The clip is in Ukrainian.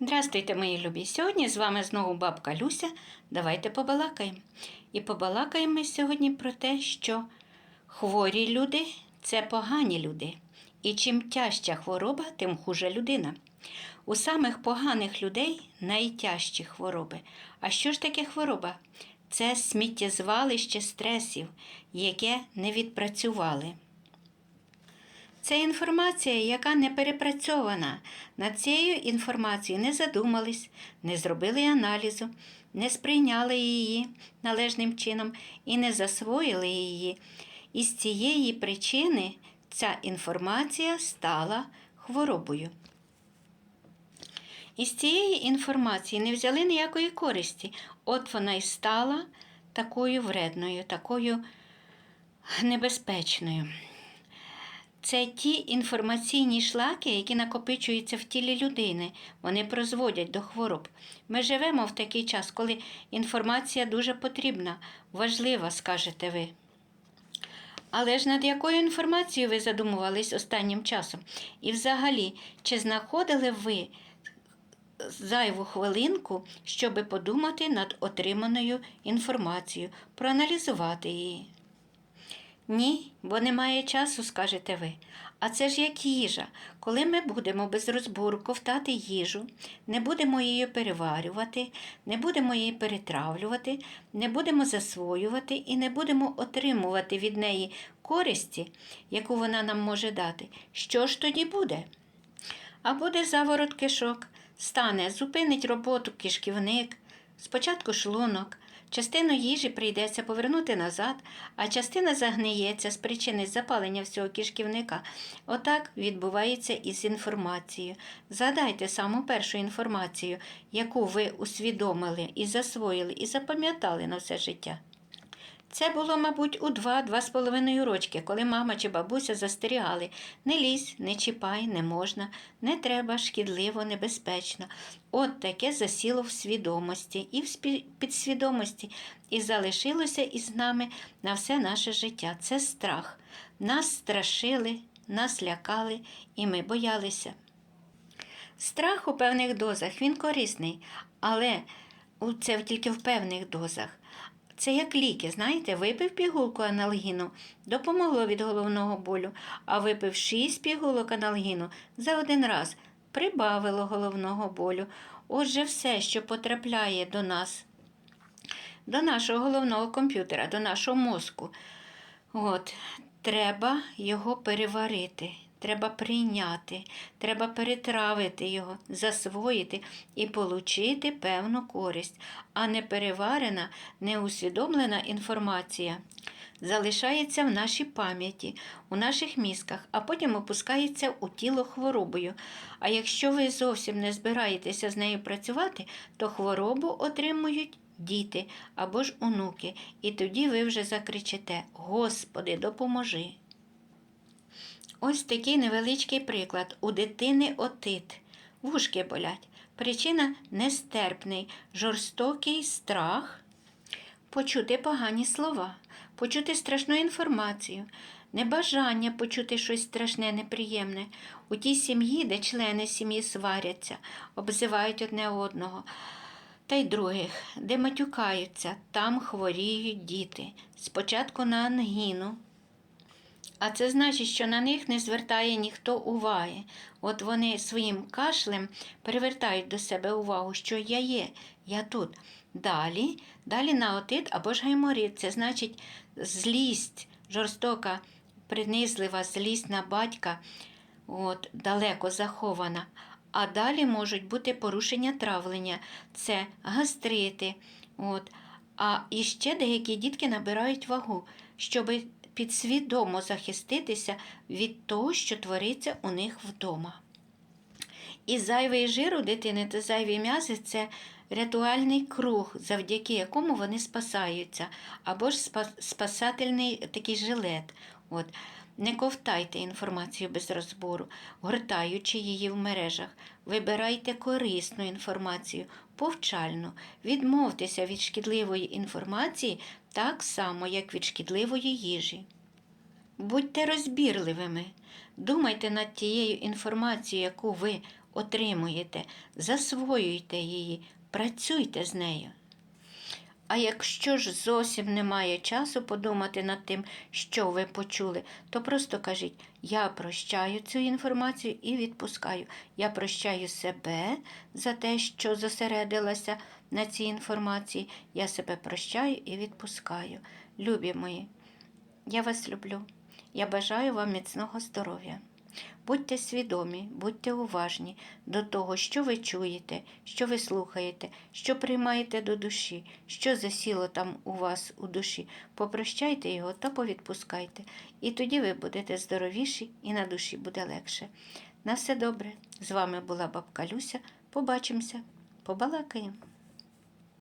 Здравствуйте, мої любі! Сьогодні з вами знову бабка Люся. Давайте побалакаємо. І побалакаємо ми сьогодні про те, що хворі люди це погані люди. І чим тяжча хвороба, тим хуже людина. У самих поганих людей найтяжчі хвороби. А що ж таке хвороба? Це сміттєзвалище стресів, яке не відпрацювали. Це інформація, яка не перепрацьована. Над цією інформацією не задумались, не зробили аналізу, не сприйняли її належним чином і не засвоїли її. І з цієї причини ця інформація стала хворобою. Із цієї інформації не взяли ніякої користі. От вона й стала такою вредною, такою небезпечною. Це ті інформаційні шлаки, які накопичуються в тілі людини. Вони призводять до хвороб. Ми живемо в такий час, коли інформація дуже потрібна, важлива, скажете ви. Але ж над якою інформацією ви задумувались останнім часом? І взагалі, чи знаходили ви зайву хвилинку, щоби подумати над отриманою інформацією, проаналізувати її? Ні, бо немає часу, скажете ви. А це ж як їжа. Коли ми будемо без розбору ковтати їжу, не будемо її переварювати, не будемо її перетравлювати, не будемо засвоювати і не будемо отримувати від неї користі, яку вона нам може дати, що ж тоді буде? А буде заворот кишок, стане, зупинить роботу кишківник, спочатку шлунок. Частину їжі прийдеться повернути назад, а частина загниється з причини запалення всього кишківника. Отак відбувається і з інформацією. Згадайте саму першу інформацію, яку ви усвідомили і засвоїли, і запам'ятали на все життя. Це було, мабуть, у два-два з половиною рочки, коли мама чи бабуся застерігали не лізь, не чіпай, не можна, не треба, шкідливо, небезпечно. От таке засіло в свідомості і в підсвідомості, і залишилося із нами на все наше життя. Це страх. Нас страшили, нас лякали, і ми боялися. Страх у певних дозах він корисний, але це тільки в певних дозах. Це як ліки, знаєте, випив пігулку аналгіну, допомогло від головного болю, а випив 6 пігулок аналгіну за один раз прибавило головного болю. Отже, все, що потрапляє до нас, до нашого головного комп'ютера, до нашого мозку, от, треба його переварити. Треба прийняти, треба перетравити його, засвоїти і получити певну користь, а не переварена, неусвідомлена інформація залишається в нашій пам'яті, у наших мізках, а потім опускається у тіло хворобою. А якщо ви зовсім не збираєтеся з нею працювати, то хворобу отримують діти або ж онуки, і тоді ви вже закричите: Господи, допоможи! Ось такий невеличкий приклад. У дитини отит. Вушки болять. Причина нестерпний, жорстокий страх, почути погані слова, почути страшну інформацію, небажання почути щось страшне, неприємне. У тій сім'ї, де члени сім'ї сваряться, обзивають одне одного. Та й других, де матюкаються, там хворіють діти. Спочатку на ангіну, а це значить, що на них не звертає ніхто уваги. От вони своїм кашлем привертають до себе увагу, що я є, я тут. Далі, далі на отит або ж гайморит. Це значить злість, жорстока, принизлива злість на батька, от, далеко захована. А далі можуть бути порушення травлення, це гастрити. От. А іще деякі дітки набирають вагу, щоб підсвідомо захиститися від того, що твориться у них вдома. І зайвий жир у дитини та зайві м'язи це рятувальний круг, завдяки якому вони спасаються, або ж спасательний такий жилет. От. Не ковтайте інформацію без розбору, гортаючи її в мережах. Вибирайте корисну інформацію, повчальну. Відмовтеся від шкідливої інформації так само, як від шкідливої їжі. Будьте розбірливими, думайте над тією інформацією, яку ви отримуєте, засвоюйте її, працюйте з нею. А якщо ж зовсім немає часу подумати над тим, що ви почули, то просто кажіть: я прощаю цю інформацію і відпускаю. Я прощаю себе за те, що зосередилася на цій інформації. Я себе прощаю і відпускаю. Любі мої, я вас люблю. Я бажаю вам міцного здоров'я. Будьте свідомі, будьте уважні до того, що ви чуєте, що ви слухаєте, що приймаєте до душі, що засіло там у вас у душі. Попрощайте його та повідпускайте. І тоді ви будете здоровіші і на душі буде легше. На все добре. З вами була бабка Люся. Побачимося, побалакаємо.